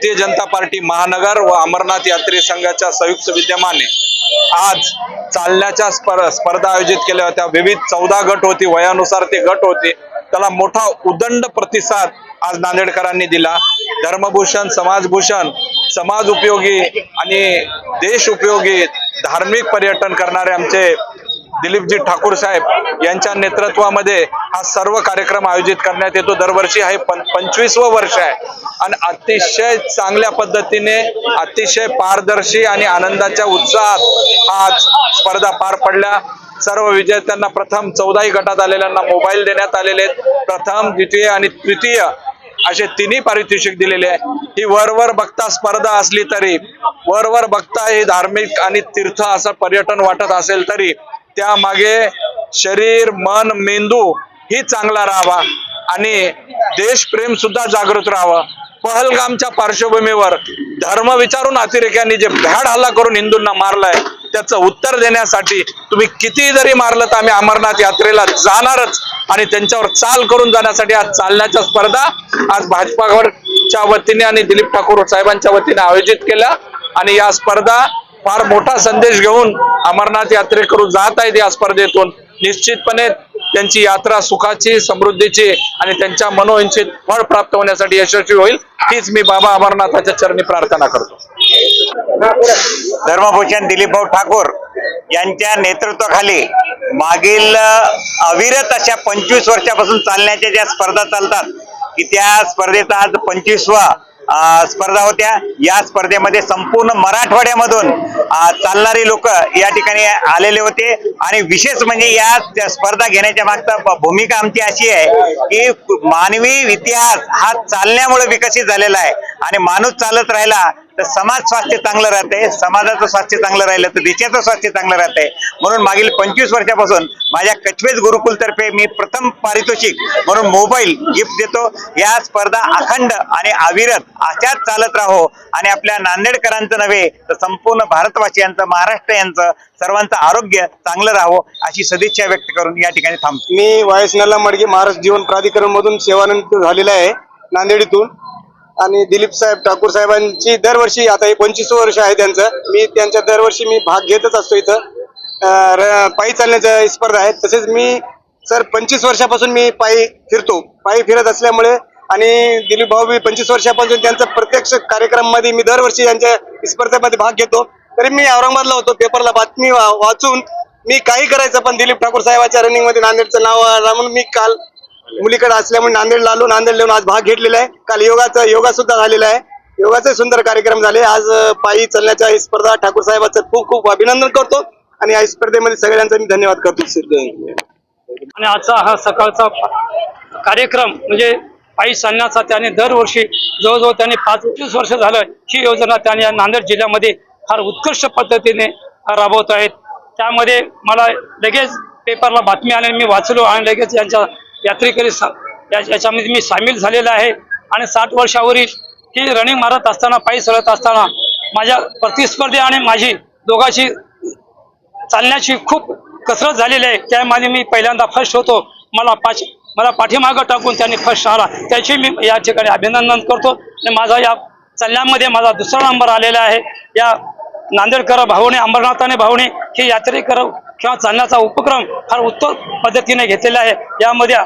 Bharatiya Janata party महानगर व अमरनाथ यात्री संघाच्या संयुक्त विद्यमाने आज चालण्याच्या स्पर स्पर्धा आयोजित केल्या होत्या. विविध चौदा गट होती वयानुसार ते गट होते. त्याला मोठा उदंड प्रतिसाद आज नांदेडकरांनी दिला. धर्मभूषण समाजभूषण समाज उपयोगी आणि देश उपयोगी धार्मिक पर्यटन करणारे आमचे दिलीपजी ठाकूर साहेब यांच्या नेतृत्वामध्ये हा सर्व कार्यक्रम आयोजित करण्यात येतो. दरवर्षी हे पंचवीसवं वर्ष आहे. आणि अतिशय चांगल्या पद्धतीने अतिशय पारदर्शी आणि आनंदाच्या उत्साहात आज स्पर्धा पार पडल्या. सर्व विजेत्यांना प्रथम चौदाही गटात आलेल्यांना मोबाईल देण्यात आलेले आहेत. प्रथम द्वितीय आणि तृतीय असे तिन्ही पारितोषिक दिलेले आहे. ही वरवर बघता स्पर्धा असली तरी वरवर बघता ही धार्मिक आणि तीर्थ असं पर्यटन वाटत असेल तरी त्यामागे शरीर मन मेंदू ही चांगला राहावा आणि देशप्रेम सुद्धा जागृत राहावं. पहलगामच्या पार्श्वभूमीवर धर्म विचारून अतिरेक्यांनी जे भ्याड हल्ला करून हिंदूंना मारलाय त्याचं उत्तर देण्यासाठी तुम्ही किती जरी मारलं तर आम्ही अमरनाथ यात्रेला जाणारच आणि त्यांच्यावर चाल करून जाण्यासाठी आज चालण्याच्या स्पर्धा आज भाजपावरच्या वतीने आणि दिलीप ठाकूर साहेबांच्या वतीने आयोजित केल्या आणि या स्पर्धा फार मोठा संदेश घेऊन अमरनाथ यात्रेकरू जात आहेत या स्पर्धेतून. निश्चितपणे त्यांची यात्रा सुखाची समृद्धीची आणि त्यांच्या मनोइच्छित फळ प्राप्त होण्यासाठी यशस्वी होईल. हीच मी बाबा अमरनाथाच्या चरणी प्रार्थना करतो. धर्मभूषण दिलीपभाऊ ठाकूर यांच्या नेतृत्वाखाली मागील अविरत अशा पंचवीस वर्षापासून चालण्याच्या ज्या स्पर्धा चालतात की त्या स्पर्धेचा आज पंचवीसवा स्पर्धा होत्या. या स्पर्धेमध्ये संपूर्ण मराठवाड्यामधून चालणारी लोक या ठिकाणी आलेले होते. आणि विशेष म्हणजे या त्या स्पर्धा घेण्याच्या मागचा भूमिका आमची अशी आहे की मानवी इतिहास हा चालण्यामुळे विकसित झालेला आहे. आणि माणूस चालत राहिला तर समाज स्वास्थ्य चांगलं राहते समाजाचं स्वास्थ्य चांगलं राहिलं तर देशाचं स्वास्थ्य चांगलं राहते. म्हणून मागील पंचवीस वर्षापासून माझ्या कचवेज गुरुकुलतर्फे मी प्रथम पारितोषिक म्हणून मोबाईल गिफ्ट देतो. या स्पर्धा अखंड आणि अविरत अशाच चालत राहो आणि आपल्या नांदेडकरांचं नव्हे तर संपूर्ण भारतवासियांचं महाराष्ट्र यांचं सर्वांचं आरोग्य चांगलं राहो अशी सदिच्छा व्यक्त करून या ठिकाणी थांबतो. मी वायस नल्ला मडगे महाराष्ट्र जीवन प्राधिकरण मधून सेवानंद झालेला आहे नांदेडीतून आणि दिलीप साहेब ठाकूर साहेबांची दरवर्षी आता हे पंचवीस वर्ष आहे त्यांचं मी त्यांच्या दरवर्षी मी भाग घेतच असतो इथं. पायी चालण्याच्या स्पर्धा आहेत. तसेच मी सर पंचवीस वर्षापासून मी पायी फिरतो. पायी फिरत असल्यामुळे आणि दिलीप भाऊ मी पंचवीस वर्षापासून त्यांचा प्रत्यक्ष कार्यक्रममध्ये मी दरवर्षी यांच्या स्पर्धेमध्ये भाग घेतो. तरी मी औरंगाबादला होतो पेपरला बातमी वा- वाचून मी काही करायचं पण दिलीप ठाकूर साहेबांच्या रनिंगमध्ये नांदेडचं नाव म्हणून मी काल मुलीकडे असल्यामुळे नांदेडला आलो नांदेड येऊन आज भाग घेतलेला आहे. काल योगाचा योगा सुद्धा झालेला आहे. योगाचे सुंदर कार्यक्रम झाले. आज पायी चालण्याच्या ही स्पर्धा ठाकूर साहेबांचं खूप खूप अभिनंदन करतो आणि या स्पर्धेमध्ये सगळ्यांचा मी धन्यवाद करतो. आणि आजचा हा सकाळचा कार्यक्रम म्हणजे पायी चालण्याचा त्याने दरवर्षी जवळजवळ त्याने पाच पंचवीस वर्ष झालं ही योजना त्याने या नांदेड जिल्ह्यामध्ये फार उत्कृष्ट पद्धतीने राबवत आहेत. त्यामध्ये मला लगेच पेपरला बातमी आली मी वाचलो आणि लगेच यांच्या यात्रेकरी सा- या- याच्यामध्ये मी सामील झालेला आहे. आणि साठ वर्षावरील ही रनिंग मारत असताना पायी चालत असताना माझ्या प्रतिस्पर्धी आणि माझी दोघांची चालण्याची खूप कसरत झालेली आहे. त्यामध्ये मी पहिल्यांदा फर्स्ट होतो. मला पाच मला पाठीमागं टाकून त्यांनी फर्स्ट आला. त्याची मी या ठिकाणी अभिनंदन करतो. आणि माझा या चालण्यामध्ये माझा दुसरा नंबर आलेला आहे. या नांदेडकर भाऊने अंबरनाथाने भाऊने हे यात्रेकर किंवा चालण्याचा उपक्रम फार उत्तम पद्धतीने घेतलेला आहे. यामध्ये